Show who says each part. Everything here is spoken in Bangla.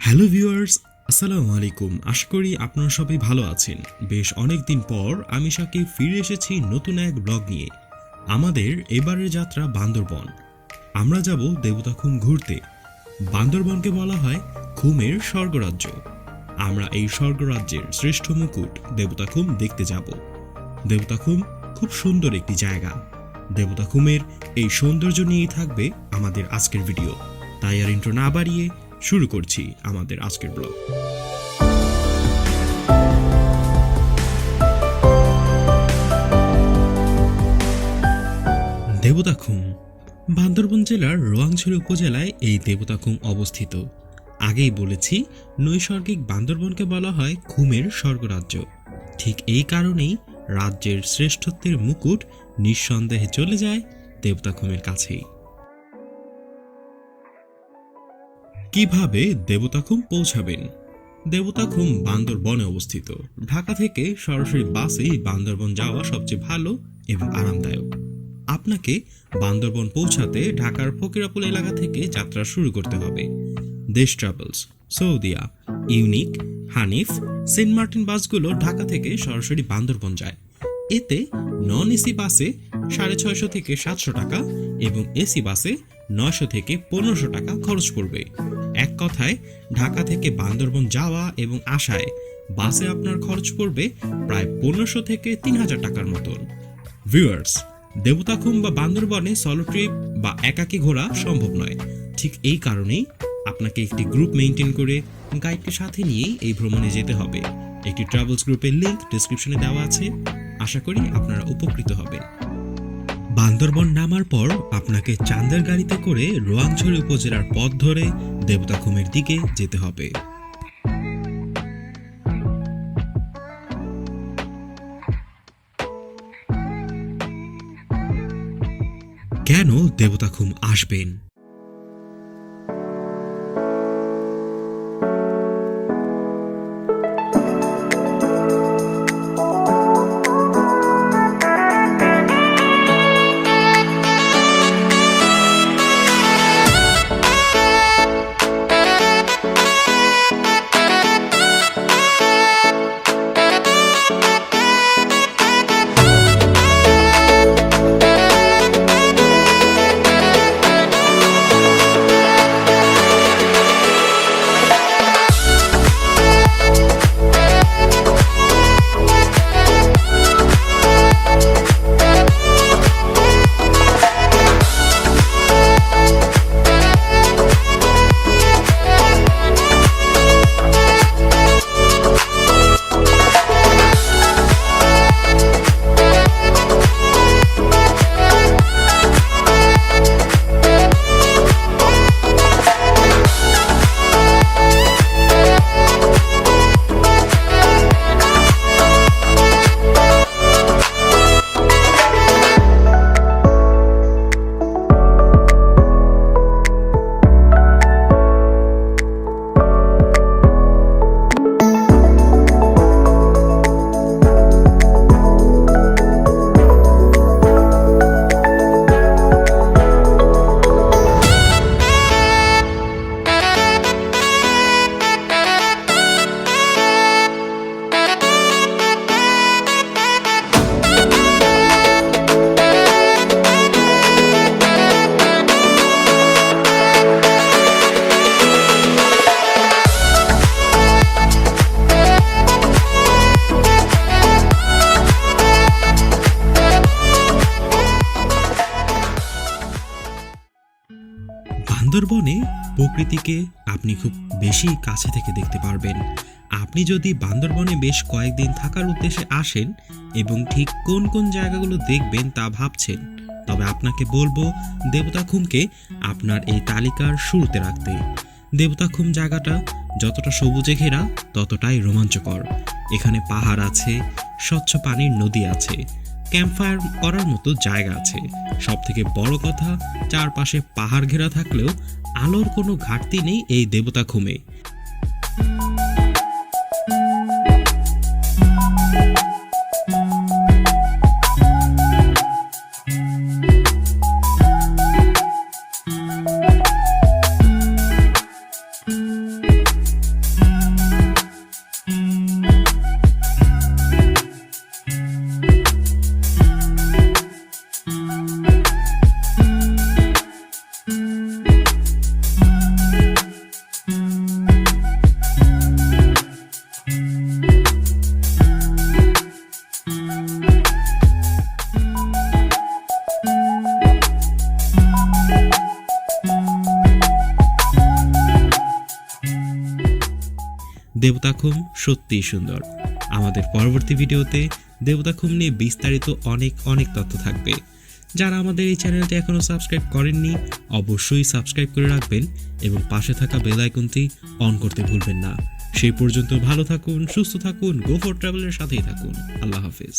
Speaker 1: হ্যালো ভিউয়ার্স, আসসালামু আলাইকুম। আশা করি আপনারা সবাই ভালো আছেন। বেশ অনেক দিন পর আমি সাকিব ফিরে এসেছি নতুন এক ব্লগ নিয়ে। আমাদের এবারের যাত্রা বান্দরবন। আমরা যাব দেবতাখুম ঘুরতে। বান্দরবনকে বলা হয় খুমের স্বর্গরাজ্য। আমরা এই স্বর্গরাজ্যের শ্রেষ্ঠ মুকুট দেবতাখুম দেখতে যাব। দেবতাখুম খুব সুন্দর একটি জায়গা। দেবতাখুমের এই সৌন্দর্য নিয়েই থাকবে আমাদের আজকের ভিডিও। তাই আর ইন্ট্রো না বাড়িয়ে শুরু করছি আমাদের আজকের ব্লগ। দেবতাখুম, বান্দরবন জেলার রোয়াংছড়ি উপজেলায় এই দেবতাখুম অবস্থিত। আগেই বলেছি, নৈসর্গিক বান্দরবনকে বলা হয় খুমের স্বর্গরাজ্য। ঠিক এই কারণেই রাজ্যের শ্রেষ্ঠত্বের মুকুট নিঃসন্দেহে চলে যায় দেবতাখুমের কাছেই। কীভাবে দেবতাখুম পৌঁছাবেন? দেবতাখুম বান্দরবনে অবস্থিত। ঢাকা থেকে সরাসরি বাসেই বান্দরবন যাওয়া সবচেয়ে ভালো এবং আরামদায়ক। আপনাকে বান্দরবন পৌঁছাতে ঢাকার ফকিরাপুল এলাকা থেকে যাত্রা শুরু করতে হবে। Desh travels, Saudia, unique, Hanif, Saint Martin বাসগুলো ঢাকা থেকে সরাসরি বান্দরবন যায়। এতে নন এসি বাসে সাড়ে ছয়শো থেকে সাতশো টাকা এবং এসি বাসে নয়শো থেকে পনেরোশো টাকা খরচ পড়বে। এক কথায়, ঢাকা থেকে বান্দরবন যাওয়া এবং আসায় বাসে আপনার খরচ পড়বে প্রায় পনেরোশো থেকে তিন হাজার টাকার মতন। ভিউয়ার্স দেবতাখুম বা বান্দরবনে সলো ট্রিপ বা একাকী ঘোরা সম্ভব নয়। ঠিক এই কারণেই আপনাকে একটি গ্রুপ মেনটেন করে গাইডকে সাথে নিয়েই এই ভ্রমণে যেতে হবে। একটি ট্রাভেলস গ্রুপের লিংক ডিসক্রিপশনে দেওয়া আছে। আশা করি আপনারা উপকৃত হবেন বান্দরবন নামার পর আপনাকে চান্দের গাড়িতে করে রোয়াংছড়ি উপজেলার পথ ধরে দেবতাখুমের দিকে যেতে হবে। কেন দেবতাখুম আসবেন? বান্দরবনে প্রকৃতিকে আপনি খুব বেশি কাছে থেকে দেখতে পারবেন। আপনি যদি বান্দরবনে বেশ কয়েকদিন থাকার উদ্দেশ্যে আসেন এবং ঠিক কোন কোন জায়গাগুলো দেখবেন তা ভাবছেন, তবে আপনাকে বলব দেবতাখুমকে আপনার এই তালিকার শুরুতে রাখতে। দেবতাখুম জায়গাটা যতটা সবুজে ঘেরা ততটাই রোমাঞ্চকর। এখানে পাহাড় আছে, স্বচ্ছ পানির নদী আছে ক্যাম্পফায়ার করার মতো জায়গা আছে। সব থেকে বড় কথা, চারপাশে পাহাড় ঘেরা থাকলেও আলোর কোনো ঘাটতি নেই এই দেবতা খুমে দেবতাখুম সত্যিই সুন্দর। আমাদের পরবর্তী ভিডিওতে দেবতাখুম নিয়ে বিস্তারিত অনেক অনেক তথ্য থাকবে। যারা আমাদের এই চ্যানেলটি এখনও সাবস্ক্রাইব করেননি, অবশ্যই সাবস্ক্রাইব করে রাখবেন এবং পাশে থাকা বেল আইকনটি অন করতে ভুলবেন না। সেই পর্যন্ত ভালো থাকুন, সুস্থ থাকুন গো ফর ট্রাভেলের সাথেই থাকুন। আল্লাহ হাফিজ।